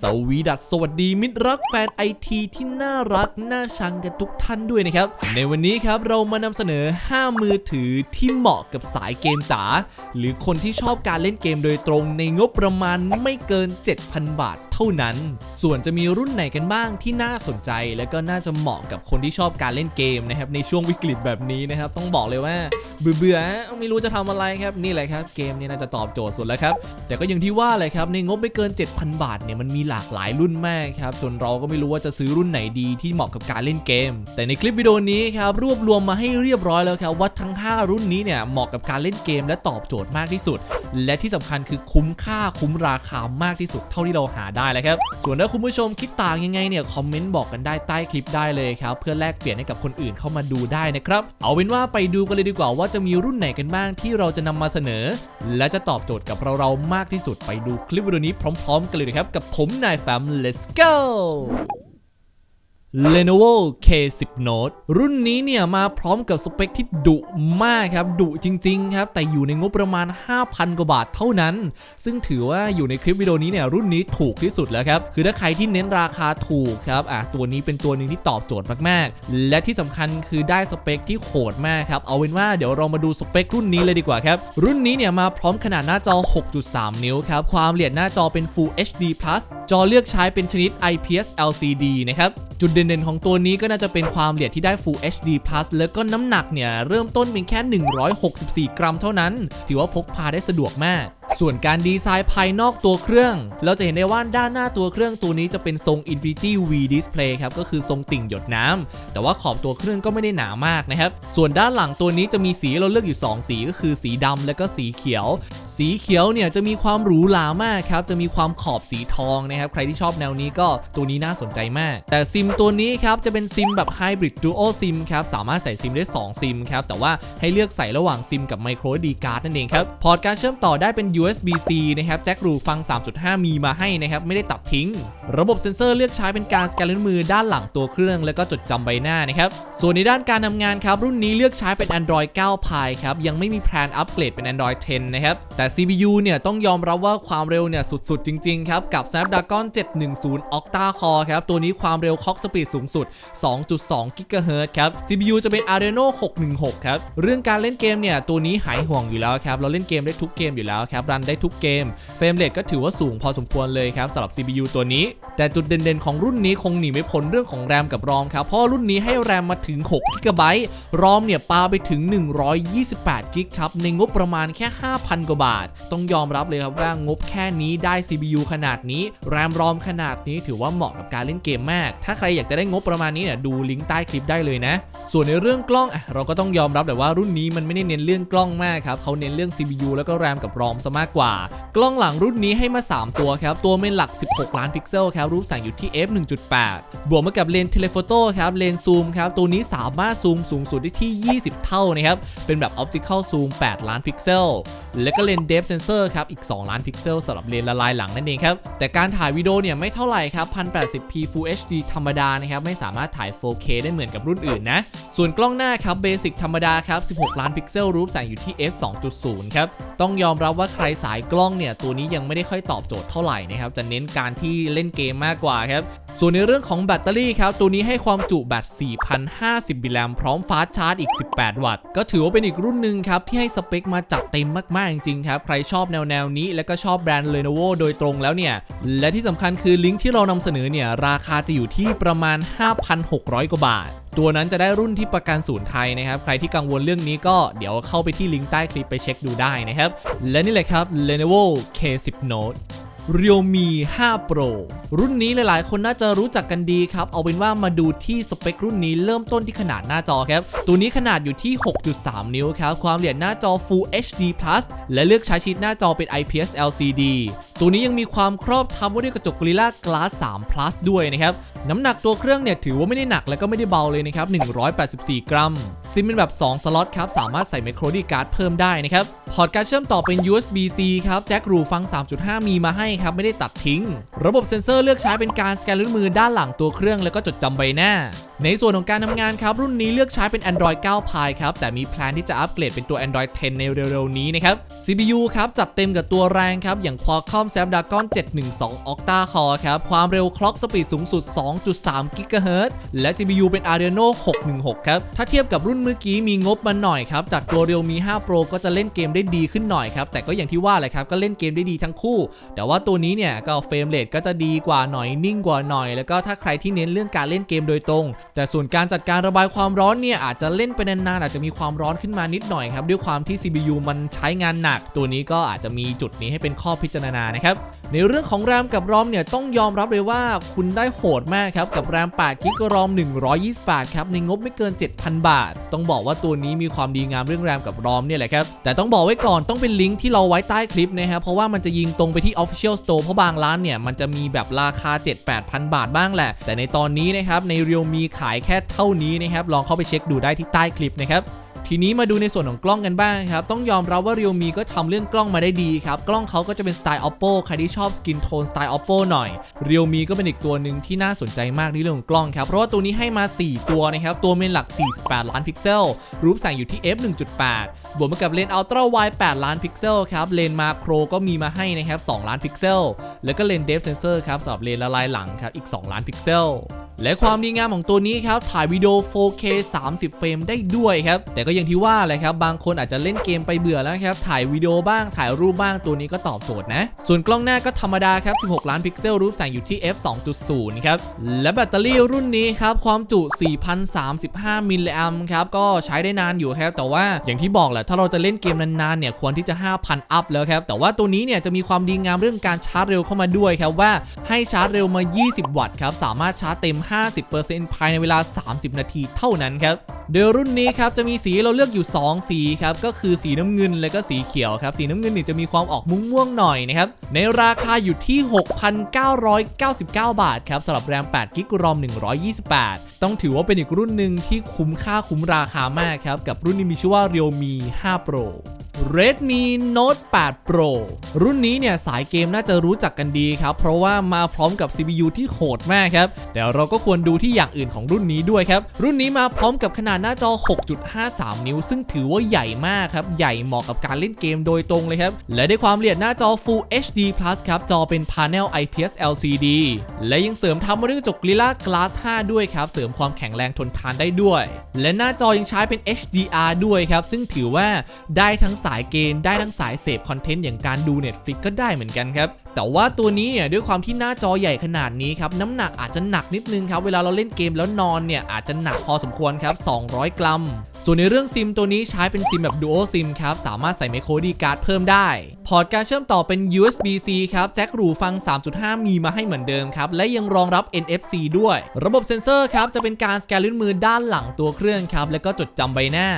สวีดัสสวัสดีมิตรรักแฟนไอทีที่น่ารัก น่าชังกันทุกท่านด้วยนะครับ ในวันนี้ครับเรามานำเสนอ 5 มือถือที่เหมาะกับสายเกมจ๋าหรือคนที่ชอบการเล่นเกมโดยตรงในงบประมาณไม่เกิน 7,000 บาทเท่านั้น ส่วนจะมีรุ่นไหนกันบ้างที่น่าสนใจ และก็น่าจะเหมาะกับคนที่ชอบการเล่นเกมนะครับในช่วงวิกฤตแบบนี้นะครับ ต้องบอกเลยว่าเบื่อๆไม่รู้จะทำอะไรครับนี่แหละครับเกมนี้น่าจะตอบโจทย์สุดแล้วครับ แต่ก็อย่างที่ว่าเลยครับในงบไม่เกิน 7,000 บาทเนี่ยมันมีหลากหลายรุ่นมากครับจนเราก็ไม่รู้ว่าจะซื้อรุ่นไหนดีที่เหมาะกับการเล่นเกม แต่ในคลิปวิดีโอนี้ครับรวบรวมมาให้เรียบร้อยแล้วครับว่าทั้ง 5 รุ่นนี้เนี่ยเหมาะกับการเล่นเกม และตอบโจทย์มากที่สุด และที่สำคัญคือคุ้มค่าคุ้มราคามากที่สุดเท่าที่เราหาได้แล้วครับ ส่วนถ้าคุณผู้ชมคิดต่างยังไงเนี่ยคอมเมนต์บอกกันได้ใต้คลิปได้เลยครับเพื่อแลกเปลี่ยนให้กับคนอื่นเข้ามาดูได้นะครับ เอาเป็นว่าไปดูกันเลยดีกว่าว่าจะมีรุ่นไหนกันบ้างที่เราจะนำมาเสนอ และจะตอบโจทย์กับเราเรามากที่สุดไปดูคลิปวิดีโอนี้พร้อม ๆ กันเลยนะครับกับผมนายแฟม let's go Lenovo K10 Note รุ่นนี้เนี่ยมาพร้อมกับสเปคที่ดุมากครับดุจริงๆครับแต่อยู่ในงบประมาณ 5,000 กว่าบาทเท่านั้น ซึ่งถือว่าอยู่ในคลิปวิดีโอนี้เนี่ยรุ่นนี้ถูกที่สุดแล้วครับ คือถ้าใครที่เน้นราคาถูกครับอะตัวนี้เป็นตัวหนึ่งที่ตอบโจทย์มากๆ และที่สำคัญคือได้สเปคที่โหดมากครับ เอาเป็นว่าเดี๋ยวเรามาดูสเปครุ่นนี้เลยดีกว่าครับ รุ่นนี้เนี่ยมาพร้อมขนาดหน้าจอ 6.3 นิ้วครับความละเอียดหน้าจอเป็น Full HD+ จอเลือกใช้เป็นชนิด IPS LCD นะครับจุดเด่นๆของตัวนี้ก็น่าจะเป็นความละเอียดที่ได้ Full HD+ แล้วก็น้ำหนักเนี่ย เริ่มต้นเป็นแค่ 164 กรัมเท่านั้น ถือว่าพกพาได้สะดวกมาก ส่วนการดีไซน์ภายนอกตัวเครื่อง เราจะเห็นได้ว่าด้านหน้าตัวเครื่องตัวนี้จะเป็นทรง Infinity V Display ครับ ก็คือทรงติ่งหยดน้ำแต่ว่าขอบตัวเครื่องก็ไม่ได้หนามากนะครับ ส่วนด้านหลังตัวนี้จะมีสีเราเลือกอยู่ 2 สีก็คือสีดำและก็สีเขียว สีเขียวเนี่ยจะมีความหรูหรามากครับ จะมีความขอบสีทองนะครับ ใครที่ชอบแนวนี้ก็ตัวนี้น่าสนใจมาก แต่ซิมตัวนี้ครับจะเป็นซิมแบบ Hybrid Dual SIM ครับสามารถใส่ซิมได้ 2 ซิมครับแต่ว่าให้เลือกใส่ระหว่างซิมกับ Micro SD card นั่นเองครับพอร์ตการเชื่อมต่อได้เป็น USB-C นะครับแจ็ครูฟัง 3.5 มีมาให้นะครับไม่ได้ตัดทิ้ง ระบบเซ็นเซอร์เลือกใช้เป็นการสแกนนิ้วมือด้านหลังตัวเครื่อง แล้วก็จดจำใบหน้านะครับส่วนในด้านการทำงานครับรุ่นนี้เลือกใช้เป็น Android 9 Pie ครับยังไม่มีแพลนอัปเกรดเป็น Android 10 นะครับแต่ CPU เนี่ยต้องยอมรับว่าความเร็วเนี่ยสุดๆ จริงๆครับกับ Snapdragon 710 Octa Core ครับตัวนี้ความเร็ว Clock Speed สูงสุด 2.2 GHz ครับ CPU จะเป็น Adreno 616 ครับ เรื่องการเล่นเกมเนี่ย ตัวนี้หายห่วงอยู่แล้วครับ เราเล่นเกมได้ทุกเกมอยู่แล้วครับ รันได้ทุกเกม เฟรมเรทก็ถือว่าสูงพอสมควรเลยครับสำหรับ CPU ตัวนี้ แต่จุดเด่นๆของรุ่นนี้คงหนีไม่พ้นเรื่องของแรมกับรอมครับ เพราะรุ่นนี้ให้แรมมาถึง6 GB รอมเนี่ยปาไปถึง 128 g b ครับ ในงบประมาณแค่ 5,000 กว่าบาท ต้องยอมรับเลยครับว่างบแค่นี้ได้ CPU ขนาดนี้ แรมรอมขนาดนี้ถือว่าเหมาะกับการเล่นเกมมาก ถ้าใครอยากจะได้งบประมาณนี้เนี่ยดูลิงก์ใต้คลิปได้เลยนะ ส่วนในเรื่องกล้องอะเราก็ต้องยอมรับแต่ว่ารุ่นนี้มันไม่ได้เน้นเรื่องกล้องมากครับเขาเน้นเรื่อง CPU แล้วก็แรมกับรอมซะมากกว่า กล้องหลังรุ่นนี้ให้มา 3 ตัวครับตัวเมนหลัก 16 ล้านพิกเซลครับรูปแสงอยู่ที่ f 1.8 บวกมากับเลนส์เทเลโฟโต้ครับเลนส์ซูมครับตัวนี้สามารถซูมสูงสุดได้ที่ 20 เท่านะครับเป็นแบบออปติคอลซูม 8 ล้านพิกเซลและก็เลนส์เดฟเซนเซอร์ครับอีก 2 ล้านพิกเซลสำหรับเลนส์ละลายหลังนั่นเองครับแต่การถ่ายวิดีโอเนี่ยไม่เท่าไหร่ครับ 1080p Full HD ธรรมดานะครับไม่สามารถถ่าย 4K ได้เหมือนกับรุ่นอื่นนะ ส่วนกล้องหน้าครับเบสิกธรรมดาครับ 16 ล้านพิกเซลรูปแสงอยู่ที่ f 2.0 ครับ ต้องยอมรับว่าใครสายกล้องเนี่ย ตัวนี้ยังไม่ได้ค่อยตอบโจทย์เท่าไหร่นะครับ จะเน้นการที่เล่นเกมมากกว่าครับ ส่วนในเรื่องของแบตเตอรี่ครับ ตัวนี้ให้ความจุแบต 4,050มิลลิแอมพร้อมฟาสชาร์จอีก 18 วัตต์ ก็ถือว่าเป็นอีกรุ่นหนึ่งครับที่ให้สเปคมาจัดเต็มมากๆจริงๆครับ ใครชอบแนวแนวนี้ และก็ชอบแบรนด์ Lenovo โดยตรงแล้วเนี่ย และที่สำคัญคือลิงก์ที่เรานำเสนอเนี่ยราคาจะอยู่ที่ประมาณมาณ 5,600 กว่าบาท ตัวนั้นจะได้รุ่นที่ประกันศูนย์ไทยนะครับ ใครที่กังวลเรื่องนี้ก็เดี๋ยวเข้าไปที่ลิงก์ใต้คลิปไปเช็คดูได้นะครับ และนี่แหละครับ Lenovo K10 Note Realme 5 Pro รุ่นนี้หลาย ๆ คนน่าจะรู้จักกันดีครับ เอาเป็นว่ามาดูที่สเปครุ่นนี้เริ่มต้นที่ขนาดหน้าจอครับ ตัวนี้ขนาดอยู่ที่ 6.3 นิ้วครับ ความละเอียดหน้าจอ Full HD+ และเลือกใช้ชิดหน้าจอเป็น IPS LCD ตัวนี้ยังมีความครอบทำไว้ด้วยกระจก Gorilla Glass 3 Plus ด้วยนะครับ น้ำหนักตัวเครื่องเนี่ยถือว่าไม่ได้หนักและก็ไม่ได้เบาเลยนะครับ 184 กรัม ซิมเป็นแบบ 2 สล็อตครับ สามารถใส่ไมโครดีการ์ดเพิ่มได้นะครับ พอร์ตการเชื่อมต่อเป็น USB-C ครับ แจ็ครูฟัง 3.5 มีมาให้ครับ ไม่ได้ตัดทิ้ง ระบบเซ็นเซอร์เลือกใช้เป็นการสแกนนิ้วมือด้านหลังตัวเครื่องแล้วก็จดจำใบหน้าในส่วนของการทำงานครับ รุ่นนี้เลือกใช้เป็น Android 9 Pie ครับ แต่มีแพลนที่จะอัปเกรดเป็นตัว Android 10 ในเร็วๆ นี้นะครับ CPU ครับ จัดเต็มกับตัวแรงครับ อย่าง Qualcomm Snapdragon 712 Octa Core ครับ ความเร็ว Clock Speed สูงสุด 2.3 GHz และ GPU เป็น Adreno 616 ครับ ถ้าเทียบกับรุ่นเมื่อกี้มีงบมาหน่อยครับ จากตัว Realme 5 Pro ก็จะเล่นเกมได้ดีขึ้นหน่อยครับ แต่ก็อย่างที่ว่าแหละครับ ก็เล่นเกมได้ดีทั้งคู่ แต่ว่าตัวนี้เนี่ยก็เฟรมเรทก็จะดีกว่าหน่อยนิ่งกว่าหน่อย แล้วก็ถ้าใครที่เน้นเรื่องการเล่นเกมโดยตรงแต่ส่วนการจัดการระบายความร้อนเนี่ยอาจจะเล่นไปนานๆอาจจะมีความร้อนขึ้นมานิดหน่อยครับด้วยความที่ CPU มันใช้งานหนัก ตัวนี้ก็อาจจะมีจุดนี้ให้เป็นข้อพิจารณานะครับ ในเรื่องของแรมกับรอมเนี่ยต้องยอมรับเลยว่าคุณได้โหดมากครับ กับแรม8กิกรอม 128 ครับในงบไม่เกิน 7,000 บาท ต้องบอกว่าตัวนี้มีความดีงามเรื่องแรมกับรอมเนี่ยแหละครับ แต่ต้องบอกไว้ก่อนต้องเป็นลิงก์ที่เราไว้ใต้คลิปนะครับเพราะว่ามันจะยิงตรงไปที่ Official Store เพราะบางร้านเนี่ยมันจะมีแบบราคา 7-8,000 บาทบ้างแหละ แต่ในตอนนี้นะครับใน Realme ขายแค่เท่านี้นะครับลองเข้าไปเช็คดูได้ที่ใต้คลิปนะครับ ทีนี้มาดูในส่วนของกล้องกันบ้างครับ ต้องยอมรับว่า Realme ก็ทำเรื่องกล้องมาได้ดีครับ กล้องเขาก็จะเป็นสไตล์ Oppo ใครที่ชอบสกินโทนสไตล์ Oppo หน่อย Realme ก็เป็นอีกตัวหนึ่งที่น่าสนใจมากในเรื่องของกล้องครับ เพราะว่าตัวนี้ให้มา 4 ตัวนะครับ ตัวเมนหลัก 48 ล้านพิกเซล รูปแสงอยู่ที่ f 1.8 บวกมากับเลนส์ Ultra Wide 8 ล้านพิกเซลครับ เลนส์มาโครก็มีมาให้นะครับ 2 ล้านพิกเซล แล้วก็เลนส์ Depth Sensor ครับสำหรับเลนส์ละลายหลังครับ อีก 2 ล้านพิกเซล และความดีงามของตัวนี้ครับ ถ่ายวิดีโอ 4K 30 เฟรมได้ด้วยครับ แต่ก็อย่างที่ว่าแหละครับ บางคนอาจจะเล่นเกมไปเบื่อแล้วครับ ถ่ายวิดีโอบ้าง ถ่ายรูปบ้าง ตัวนี้ก็ตอบโจทย์นะ ส่วนกล้องหน้าก็ธรรมดาครับ 16 ล้านพิกเซลรูปแสงอยู่ที่ f 2.0 ครับ และแบตเตอรี่รุ่นนี้ครับ ความจุ 4,035 มิลลิแอมป์ครับ ก็ใช้ได้นานอยู่ครับ แต่ว่าอย่างที่บอกแหละ ถ้าเราจะเล่นเกมนานๆ เนี่ย ควรที่จะ 5,000 อัพแล้วครับ แต่ว่าตัวนี้เนี่ยจะมีความดีงามเรื่องการชาร์จเร็วเข้ามาด้วยครับว่าให้ชาร์จเร็วมา 20 วัตต์ครับ สามารถชาร์จเต็ม 50%ภายในเวลา 30 นาทีเท่านั้นครับ โดยรุ่นนี้ครับจะมีสีเราเลือกอยู่ 2 สีครับก็คือสีน้ำเงินและก็สีเขียวครับสีน้ำเงินนี่จะมีความออกม่วงๆหน่อยนะครับในราคาอยู่ที่ 6,999 บาทครับสำหรับแรม8กิกรอม128 ต้องถือว่าเป็นอีกรุ่นหนึ่งที่คุ้มค่าคุ้มราคามากครับกับรุ่นนี้มีชื่อว่า Realme 5 Pro Redmi Note 8 Pro รุ่นนี้เนี่ยสายเกมน่าจะรู้จักกันดีครับ เพราะว่ามาพร้อมกับ CPU ที่โหดมากครับ แต่เราก็ควรดูที่อย่างอื่นของรุ่นนี้ด้วยครับ รุ่นนี้มาพร้อมกับขนาดหน้าจอ 6.53 นิ้ว ซึ่งถือว่าใหญ่มากครับ ใหญ่เหมาะกับการเล่นเกมโดยตรงเลยครับ และได้ความละเอียดหน้าจอ Full HD Plus ครับ จอเป็น Panel IPS LCD และยังเสริมทับมาด้วยกระจก Gorilla Glass 5 ด้วยครับ เสริมความแข็งแรงทนทานได้ด้วย และหน้าจอยังใช้เป็น HDR ด้วยครับ ซึ่งถือว่าได้ทั้งสายเกณฑ์ได้ทั้งสายเสพคอนเทนต์อย่างการดู Netflix ก็ได้เหมือนกันครับ แต่ว่าตัวนี้เนี่ยด้วยความที่หน้าจอใหญ่ขนาดนี้ครับน้ำหนักอาจจะหนักนิดนึงครับเวลาเราเล่นเกมแล้วนอนเนี่ยอาจจะหนักพอสมควรครับ 200 กรัม ส่วนในเรื่องซิมตัวนี้ใช้เป็นซิมแบบ Dual SIM ครับสามารถใส่ micro SD card เพิ่มได้ พอร์ตการเชื่อมต่อเป็น USB-C ครับแจ็คหูฟัง 3.5 มีมาให้เหมือนเดิมครับและยังรองรับ NFC ด้วย ระบบเซ็นเซอร์ครับจะเป็นการสแกนลิ้นมือด้านหลังตัวเครื่องครับแล้วก็จดจำใบหน้า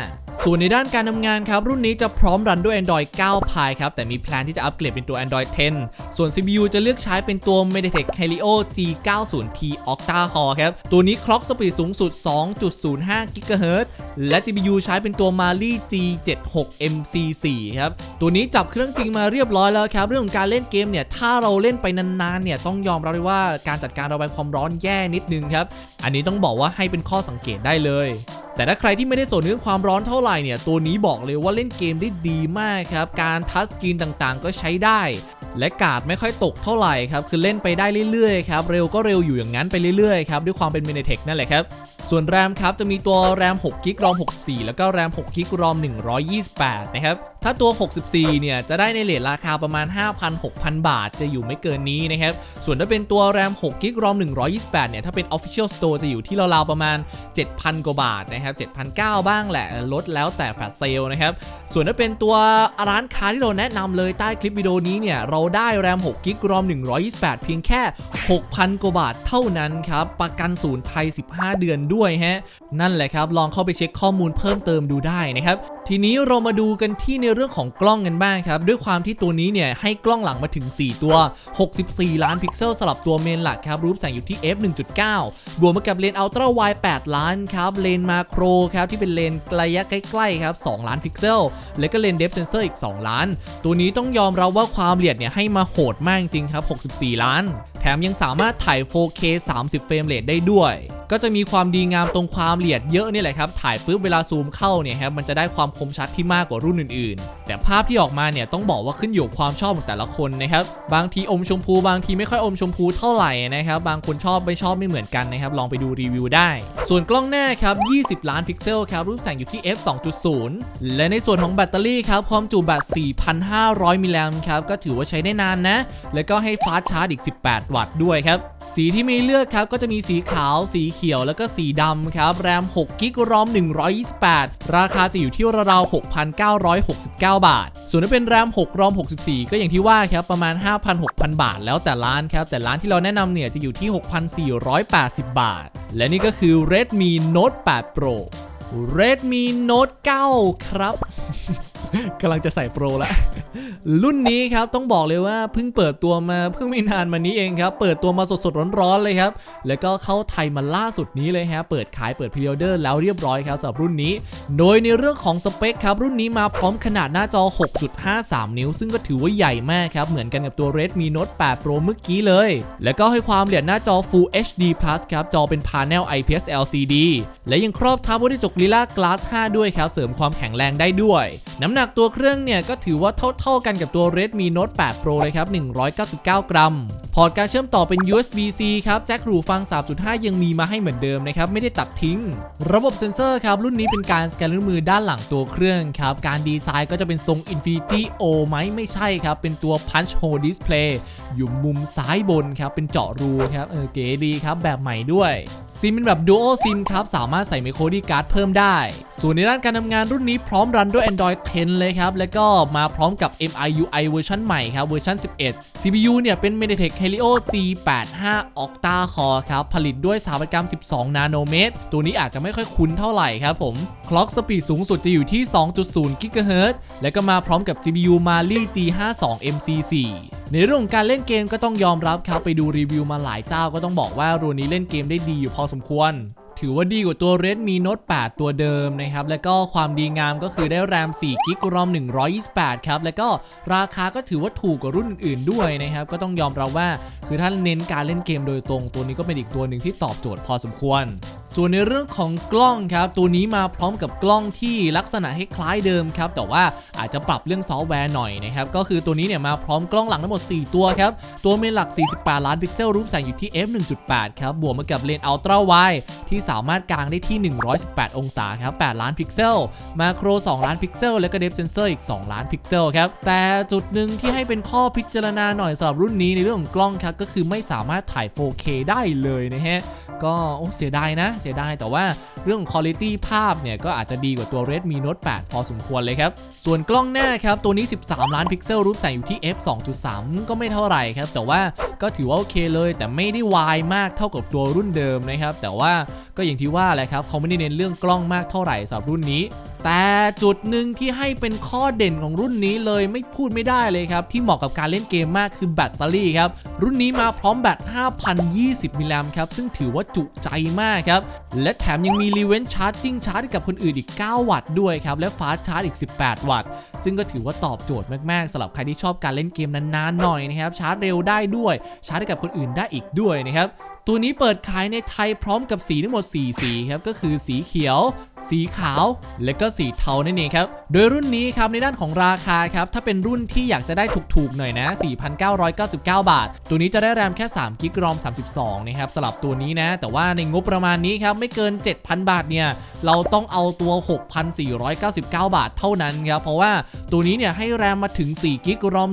ส่วนในด้านการทำงานครับรุ่นนี้จะพร้อมรันด้วย Android 9 Pie ครับแต่มีแพลนที่จะอัปเกรดเป็นตัว Android 10 ส่วนน CPU จะเลือกใช้เป็นตัว MediaTek Helio G90T Octa Core ครับ ตัวนี้ Clock Speed สูงสุด 2.05 GHz และ GPU ใช้เป็นตัว Mali G76 MC4 ครับ ตัวนี้จับเครื่องจริงมาเรียบร้อยแล้วครับ เรื่องของการเล่นเกมเนี่ย ถ้าเราเล่นไปนานๆเนี่ย ต้องยอมรับเลยว่าการจัดการระบายความร้อนแย่นิดนึงครับ อันนี้ต้องบอกว่าให้เป็นข้อสังเกตได้เลยแต่ถ้าใครที่ไม่ได้สนเรื่องความร้อนเท่าไหร่เนี่ย ตัวนี้บอกเลยว่าเล่นเกมได้ดีมากครับ การทัชสกรีนต่างๆ ก็ใช้ได้ และกาดไม่ค่อยตกเท่าไหร่ครับ คือเล่นไปได้เรื่อยๆครับ เร็วก็เร็วอยู่อย่างนั้นไปเรื่อยๆครับ ด้วยความเป็นเมเนเทคนั่นแหละครับ ส่วนแรมครับ จะมีตัวแรม6กิกรอม64 แล้วก็แรม6กิกรอม128 นะครับ ถ้าตัว 64 เนี่ย จะได้ในเลทราคาประมาณ 5,000-6,000 บาท จะอยู่ไม่เกินนี้นะครับ ส่วนถ้าเป็นตัวแรม6กิกรอม128 เนี่ย ถ้าเป็น Official Store จะอยู่ที่ราวๆประมาณ 7,000 กว่าบาทนะครับ7,900 บ้างแหละ ลดแล้วแต่แฟลชเซลนะครับ ส่วนถ้าเป็นตัวร้านค้าที่เราแนะนำเลยใต้คลิปวิดีโอนี้เนี่ย เราได้แรม6กิกรอม128 เพียงแค่ 6,000 กว่าบาทเท่านั้นครับ ประกันศูนย์ไทย 15 เดือนด้วยฮะ นั่นแหละครับ ลองเข้าไปเช็คข้อมูลเพิ่มเติมดูได้นะครับ ทีนี้เรามาดูกันที่ในเรื่องของกล้องกันบ้างครับ ด้วยความที่ตัวนี้เนี่ยให้กล้องหลังมาถึง 4 ตัว 64 ล้านพิกเซลสำหรับตัวเมนหลักครับ รูปแสงอยู่ที่ f 1.9 บวกมากับเลนส์อัลตร้าไวด์8ล้านครับ เลนส์มาโครครับที่เป็นเลนส์ระยะใกล้ๆครับ 2 ล้านพิกเซล และก็เลนส์เดฟเซนเซอร์อีก 2 ล้าน ตัวนี้ต้องยอมรับว่าความละเอียดเนี่ยให้มาโหดมากจริงครับ 64 ล้าน มยังสามารถถ่าย 4K 30 เฟรมเรทได้ด้วย ก็จะมีความดีงามตรงความละเอียดเยอะนี่แหละครับ ถ่ายปุ๊บเวลาซูมเข้าเนี่ยครับมันจะได้ความคมชัดที่มากกว่ารุ่นอื่นๆ แต่ภาพที่ออกมาเนี่ยต้องบอกว่าขึ้นอยู่ความชอบของแต่ละคนนะครับ บางทีอมชมพูบางทีไม่ค่อยอมชมพูเท่าไหร่นะครับ บางคนชอบไม่ชอบไม่เหมือนกันนะครับ ลองไปดูรีวิวได้ ส่วนกล้องหน้าครับ 20 ล้านพิกเซลครับรูปแสงอยู่ที่ f 2.0 และในส่วนของแบตเตอรี่ครับความจุแบต 4,500 มิลลิแอมป์ครับก็ถือว่าใช้ได้นานนะ แล้วก็ให้ฟาสชาร์จอีก 18วัตต์ด้วยครับ สีที่มีเลือกครับก็จะมีสีขาว สีเขียวแล้วก็สีดำครับ แรม6กิกรอม128 ราคาจะอยู่ที่ราวๆ6,969 บาท ส่วนถ้าเป็นแรม6รอม64 ก็อย่างที่ว่าครับประมาณ 5,000-6,000 บาท แล้วแต่ร้านครับ แต่ร้านที่เราแนะนำเนี่ยจะอยู่ที่ 6,480 บาท และนี่ก็คือ Redmi Note 8 Pro Redmi Note 9 ครับกำลังจะใส่โปรแล้ว รุ่นนี้ครับต้องบอกเลยว่าเพิ่งเปิดตัวมาเพิ่งไม่นานมานี้เองครับ เปิดตัวมาสดๆร้อนๆเลยครับ แล้วก็เข้าไทยมาล่าสุดนี้เลยฮะเปิดขายเปิดพรีออเดอร์แล้วเรียบร้อยครับสำหรับรุ่นนี้ โดยในเรื่องของสเปคครับรุ่นนี้มาพร้อมขนาดหน้าจอ 6.53 นิ้ว ซึ่งก็ถือว่าใหญ่มากครับเหมือนกันกับตัว Redmi Note 8 Pro เมื่อกี้เลย แล้วก็ให้ความละเอียดหน้าจอ Full HD Plus ครับจอเป็น Panel IPS LCD และยังครอบทับด้วยกระจก Gorilla Glass 5 ด้วยครับเสริมความแข็งแรงได้ด้วย น้ำหนักตัวเครื่องเนี่ยก็ถือว่าเท่าๆกันกับตัว Redmi Note 8 Pro เลยครับ 199 กรัม พอร์ตการเชื่อมต่อเป็น USB-C ครับ แจ็คหูฟัง 3.5 ยังมีมาให้เหมือนเดิมนะครับ ไม่ได้ตัดทิ้ง ระบบเซ็นเซอร์ครับ รุ่นนี้เป็นการสแกนนิ้วมือด้านหลังตัวเครื่องครับ การดีไซน์ก็จะเป็นทรง Infinity O ไหมไม่ใช่ครับ เป็นตัว Punch Hole Display อยู่มุมซ้ายบนครับ เป็นเจาะรูครับเออเก๋ดีครับแบบใหม่ด้วยซิมเป็นแบบ Dual SIM ครับสามารถใส่ Micro SD card เพิ่มได้ ส่วนในด้านการทำงานรุ่นนี้พร้อมรันด้วย Android 10 เลยครับแล้วก็มาพร้อมกับ IUI เวอร์ชันใหม่ครับเวอร์ชัน11 CPU เนี่ยเป็น MediaTek Helio G85 Octa Core ครับ ผลิตด้วยสถาปัตยกรรม 12 นาโนเมตร ตัวนี้อาจจะไม่ค่อยคุ้นเท่าไหร่ครับผม Clock Speed สูงสุดจะอยู่ที่ 2.0 GHz และก็มาพร้อมกับ GPU Mali G52 MC4 ในเรื่องของการเล่นเกมก็ต้องยอมรับครับ ไปดูรีวิวมาหลายเจ้าก็ต้องบอกว่ารุ่นนี้เล่นเกมได้ดีอยู่พอสมควร ถือว่าดีกว่าตัว Redmi Note 8 ตัวเดิมนะครับ แล้วก็ความดีงามก็คือได้แรม4กิกรอม128 ครับ แล้วก็ราคาก็ถือว่าถูกกว่ารุ่นอื่นด้วยนะครับ ก็ต้องยอมรับว่าคือถ้าเน้นการเล่นเกมโดยตรง ตัวนี้ก็เป็นอีกตัวหนึ่งที่ตอบโจทย์พอสมควร ส่วนในเรื่องของกล้องครับ ตัวนี้มาพร้อมกับกล้องที่ลักษณะให้คล้ายเดิมครับ แต่ว่าอาจจะปรับเรื่องซอฟต์แวร์หน่อยนะครับ ก็คือตัวนี้เนี่ยมาพร้อมกล้องหลังทั้งหมด 4 ตัวครับ ตัวเมนหลัก 48 ล้านพิกเซลรูปแสงอยู่ที่ f 1.8 ครับ บวกมากับเลนส์อัลตร้าไวที่สามารถกางได้ที่ 118 องศาครับ 8 ล้านพิกเซล มาโคร 2 ล้านพิกเซล แล้วก็เดฟเซนเซอร์อีก 2 ล้านพิกเซลครับ แต่จุดหนึ่งที่ให้เป็นข้อพิจารณาหน่อยสำหรับรุ่นนี้ในเรื่องของกล้องครับ ก็คือไม่สามารถถ่าย 4K ได้เลยนะฮะ ก็โอ้เสียดายนะ เสียดาย แต่ว่าเรื่องของคุณภาพภาพเนี่ยก็อาจจะดีกว่าตัว Redmi Note 8 พอสมควรเลยครับ ส่วนกล้องหน้าครับตัวนี้ 13 ล้านพิกเซลรูปแสงอยู่ที่ f 2.3 ก็ไม่เท่าไหร่ครับ แต่ว่าก็ถือว่าโอเคเลย แต่ไม่ได้วายมากเท่ากับตัวรุ่นเดิมนะครับ แต่ว่าก็อย่างที่ว่าแหละครับเขาไม่ได้เน้นเรื่องกล้องมากเท่าไหร่สำหรับรุ่นนี้ แต่จุดหนึ่งที่ให้เป็นข้อเด่นของรุ่นนี้เลยไม่พูดไม่ได้เลยครับ ที่เหมาะกับการเล่นเกมมากคือแบตเตอรี่ครับ รุ่นนี้มาพร้อมแบต 5,020 มิลลิแอมป์ครับซึ่งถือว่าจุใจมากครับ และแถมยังมีรีเวนชาร์จิ่งชาร์จกับคนอื่นอีก 9 วัตต์ด้วยครับและฟาสชาร์จอีก 18 วัตต์ ซึ่งก็ถือว่าตอบโจทย์มากๆสำหรับใครที่ชอบการเล่นเกมนานๆหน่อยนะครับชาร์จเร็วได้ด้วยชาร์จกับคนอื่นได้อีกด้วยนะครับ ตัวนี้เปิดขายในไทยพร้อมกับสีทั้งหมด 4 สีครับ ก็คือสีเขียว สีขาว และก็สีเทานั่นเองครับ โดยรุ่นนี้ครับในด้านของราคาครับ ถ้าเป็นรุ่นที่อยากจะได้ถูกๆหน่อยนะ 4,999 บาท ตัวนี้จะได้แรมแค่3กิกรอม 32 นะครับสลับตัวนี้นะ แต่ว่าในงบประมาณนี้ครับไม่เกิน 7,000 บาทเนี่ย เราต้องเอาตัว 6,499 บาทเท่านั้นครับ เพราะว่าตัวนี้เนี่ยให้แรมมาถึง4กิกรอม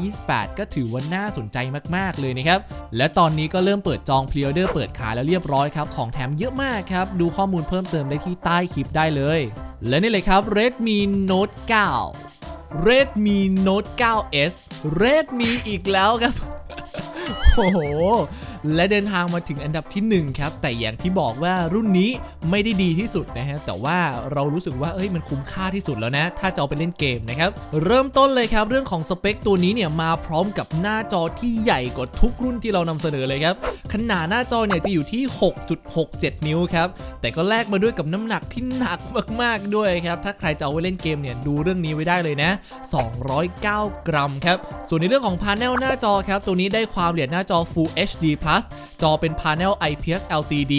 128 ก็ถือว่าน่าสนใจมากๆเลยนะครับ และตอนนี้ก็เริ่มเปิดจองพรีออเดอร์เปิดขายแล้วเรียบร้อยครับ ของแถมเยอะมากครับ ดูข้อมูลเพิ่มเติมได้ที่ใต้คลิปได้เลย และนี่เลยครับ Redmi Note 9 Redmi Note 9s Redmi อีกแล้วครับ โอ้โห และเดินทางมาถึงอันดับที่หนึ่งครับ แต่อย่างที่บอกว่ารุ่นนี้ไม่ได้ดีที่สุดนะฮะแต่ว่าเรารู้สึกว่าเอ้ยมันคุ้มค่าที่สุดแล้วนะ ถ้าจะเอาไปเล่นเกมนะครับเริ่มต้นเลยครับเรื่องของสเปคตัวนี้เนี่ยมาพร้อมกับหน้าจอที่ใหญ่กว่าทุกรุ่นที่เรานำเสนอเลยครับขนาดหน้าจอเนี่ยจะอยู่ที่ 6.67 นิ้วครับแต่ก็แลกมาด้วยกับน้ำหนักที่หนักมากๆด้วยครับถ้าใครจะเอาไว้เล่นเกมเนี่ยดูเรื่องนี้ไว้ได้เลยนะ 209 กรัมครับส่วนในเรื่องของพาเนลหน้าจอครับตัวนี้ได้ความละเอียดหน้าจอ Full HD Plus จอเป็นพาเนล IPS LCD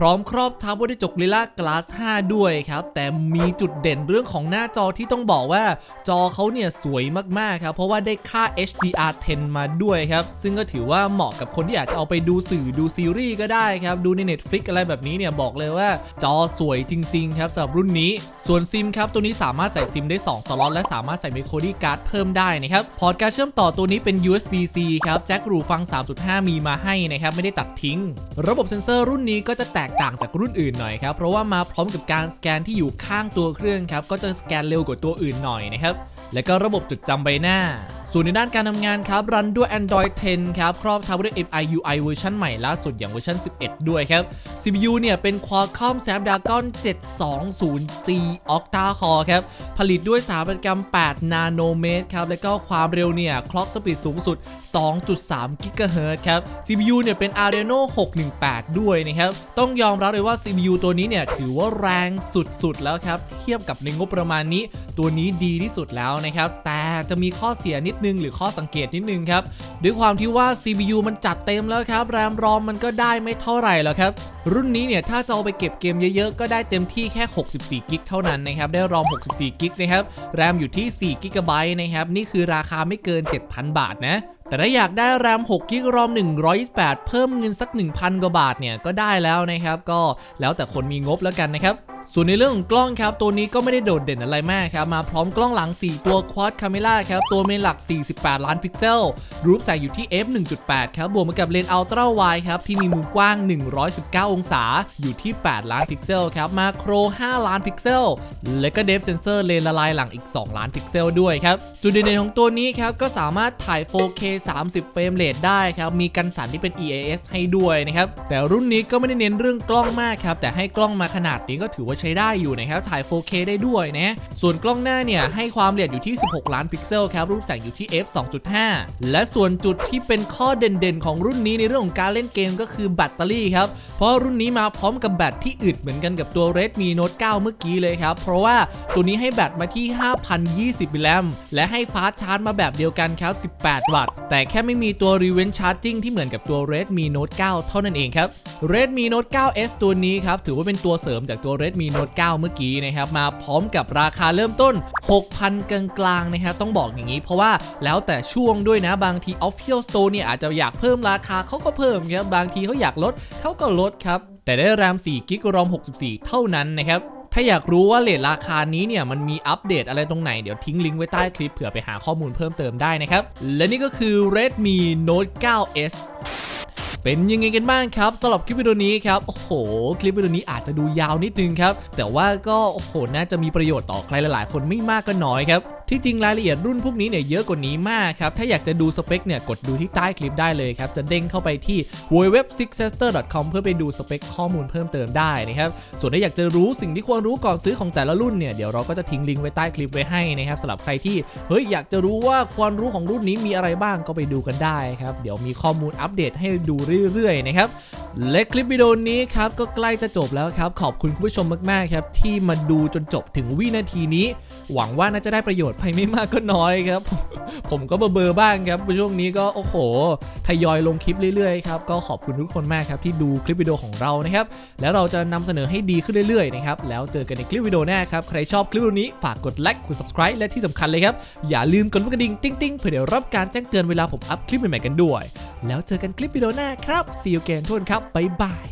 พร้อมครอบทับด้วยกระจก Gorilla Glass 5ด้วยครับ แต่มีจุดเด่นเรื่องของหน้าจอที่ต้องบอกว่า จอเขาเนี่ยสวยมากๆครับ เพราะว่าได้ค่า HDR10 มาด้วยครับ ซึ่งก็ถือว่าเหมาะกับคนที่อยากจะเอาไปดูสื่อดูซีรีส์ก็ได้ครับ ดูใน Netflix อะไรแบบนี้เนี่ยบอกเลยว่า จอสวยจริง ๆ ครับสำหรับรุ่นนี้ ส่วนซิมครับตัวนี้สามารถใส่ซิมได้ 2 สล็อตและสามารถใส่ micro SD card เพิ่มได้นะครับพอร์ตการเชื่อมต่อตัวนี้เป็น USB-C ครับแจ็ครูฟัง 3.5 มีมาให้นะครับไม่ได้ตัดทิ้ง ระบบเซ็นเซอร์รุ่นนี้ก็จะแตกต่างจากรุ่นอื่นหน่อยครับ เพราะว่ามาพร้อมกับการสแกนที่อยู่ข้างตัวเครื่องครับ ก็จะสแกนเร็วกว่าตัวอื่นหน่อยนะครับ และก็ระบบจดจำใบหน้า ส่วนในด้านการทำงานครับ รันด้วย Android 10 ครับ ครอบทับด้วย MI UI เวอร์ชันใหม่ล่าสุดอย่างเวอร์ชัน 11 ด้วยครับ CPU เนี่ยเป็น Qualcomm Snapdragon 720G Octa Core ครับ ผลิตด้วยสถาปัตยกรรม 8 นาโนเมตรครับ และก็ความเร็วเนี่ยคล็อกสปีดสูงสุด 2.3 GHz ครับ CPU เนี่ยเป็น Adreno 618 ด้วยนะครับ ต้องยอมรับเลยว่า CPU ตัวนี้เนี่ยถือว่าแรงสุดๆแล้วครับ เทียบกับในงบประมาณนี้ ตัวนี้ดีที่สุดแล้วนะครับ แต่จะมีข้อเสียนิดนึงหรือข้อสังเกตนิดนึงครับ ด้วยความที่ว่า CPU มันจัดเต็มแล้วครับ แรมรอมมันก็ได้ไม่เท่าไหร่แล้วครับ รุ่นนี้เนี่ยถ้าจะเอาไปเก็บเกมเยอะๆ ก็ได้เต็มที่แค่ 64กิกเท่านั้นนะครับ ได้รอม 64กิกนะครับ แรมอยู่ที่4กิกะไบต์นะครับ นี่คือราคาไม่เกิน 7,000 บาทนะ แต่ถ้าอยากได้แรม6กิกรอม128 เพิ่มเงินสัก 1,000 กว่าบาทเนี่ยก็ได้แล้วนะครับก็แล้วแต่คนมีงบแล้วกันนะครับ ส่วนในเรื่องของกล้องครับ ตัวนี้ก็ไม่ได้โดดเด่นอะไรมากครับมาพร้อมกล้องหลัง 4 ตัว Quad Camera ครับ ตัวเมนหลัก 48 ล้านพิกเซล รูปแสงอยู่ที่ f 1.8 ครับบวกมากับเลนส์ Ultra Wide ครับที่มีมุมกว้าง 119 องศาอยู่ที่ 8 ล้านพิกเซลครับมาโคร 5 ล้านพิกเซล และก็เดฟเซนเซอร์เลนส์ละลายหลังอีก 2 ล้านพิกเซลด้วยครับจุดเด่นของตัวนี้ครับก็สามารถถ่าย 4K 30 เฟรมเรทได้ครับ มีกันสั่นที่เป็น EAS ให้ด้วยนะครับ แต่รุ่นนี้ก็ไม่ได้เน้นเรื่องกล้องมากครับ แต่ให้กล้องมาขนาดนี้ก็ถือว่าใช้ได้อยู่นะครับ ถ่าย 4K ได้ด้วยนะ ส่วนกล้องหน้าเนี่ยให้ความละเอียดอยู่ที่ 16 ล้านพิกเซลครับ รูปแสงอยู่ที่ f 2.5 และส่วนจุดที่เป็นข้อเด่นๆ ของรุ่นนี้ในเรื่องของการเล่นเกมก็คือแบตเตอรี่ครับ เพราะรุ่นนี้มาพร้อมกับแบตที่อึดเหมือนกันกับตัว Redmi Note 9 เมื่อกี้เลยครับ เพราะว่าตัวนี้ให้แบตมาที่ 5,020มิลลิแอมและให้ฟาสชาร์จมาแบบเดียวกันครับ 18 วัตต์แต่แค่ไม่มีตัว Reverse Charging ที่เหมือนกับตัว Redmi Note 9 เท่านั้นเองครับ Redmi Note 9s ตัวนี้ครับถือว่าเป็นตัวเสริมจากตัว Redmi Note 9 เมื่อกี้นะครับมาพร้อมกับราคาเริ่มต้น 6,000 กลางๆนะครับต้องบอกอย่างนี้ เพราะว่าแล้วแต่ช่วงด้วยนะบางที Official Store เนี่ยอาจจะอยากเพิ่มราคาเขาก็เพิ่มครับบางทีเขาอยากลดเขาก็ลดครับแต่ได้แรม4กิกรอม64 เท่านั้นนะครับ ถ้าอยากรู้ว่าเลทราคานี้เนี่ยมันมีอัปเดตอะไรตรงไหน เดี๋ยวทิ้งลิงก์ไว้ใต้คลิปเผื่อไปหาข้อมูลเพิ่มเติมได้นะครับ และนี่ก็คือ Redmi Note 9s เป็นยังไงกันบ้างครับสำหรับคลิปวิดีโอนี้ครับโอ้โห คลิปวิดีโอนี้อาจจะดูยาวนิดนึงครับ แต่ว่าก็โอ้โหน่าจะมีประโยชน์ต่อใครหลายๆ คนไม่มากก็น้อยครับที่จริงรายละเอียดรุ่นพวกนี้เนี่ยเยอะกว่านี้มากครับ ถ้าอยากจะดูสเปคเนี่ยกดดูที่ใต้คลิปได้เลยครับ จะเด้งเข้าไปที่ www.sixester.com เพื่อไปดูสเปคข้อมูลเพิ่มเติมได้นะครับ ส่วนถ้าอยากจะรู้สิ่งที่ควรรู้ก่อนซื้อของแต่ละรุ่นเนี่ยเดี๋ยวเราก็จะทิ้งลิงก์ไว้ใต้คลิปไว้ให้นะครับสำหรับใครที่เฮ้ยอยากจะรู้ว่าควรรู้ของรุ่นนี้มีอะไรบ้างก็ไปดูกันได้ครับเดี๋ยวมีข้อมูลอัปเดตให้ดูเรื่อยๆนะครับและคลิปวิดีโอนี้ครับก็ใกล้จะจบแล้วครับ ขอบคุณคุณผู้ชมมากๆครับ ที่มาดูจนจบถึงวินาทีนี้ หวังว่าน่าจะได้ประโยชน์ไปไม่มากก็น้อยครับ ผมก็เบอร์เบอร์บ้างครับช่วงนี้ก็โอ้โหทยอยลงคลิปเรื่อยๆครับก็ขอบคุณทุกคนมากครับที่ดูคลิปวิดีโอของเรานะครับ แล้วเราจะนำเสนอให้ดีขึ้นเรื่อยๆนะครับแล้วเจอกันในคลิปวิดีโอหน้าครับใครชอบคลิปวิดีโอนี้ฝากกดไลค์กด subscribe และที่สำคัญเลยครับอย่าลืมกดกกระดิ่งติ๊งๆเพื่อเดี๋ยวรับการแจ้งเตือนเวลาผมอัพคลิปใหม่ๆกันด้วย แล้วเจอกันคลิปวิดีโอหน้าครับ see you again ทุกคนครับ บ๊ายบาย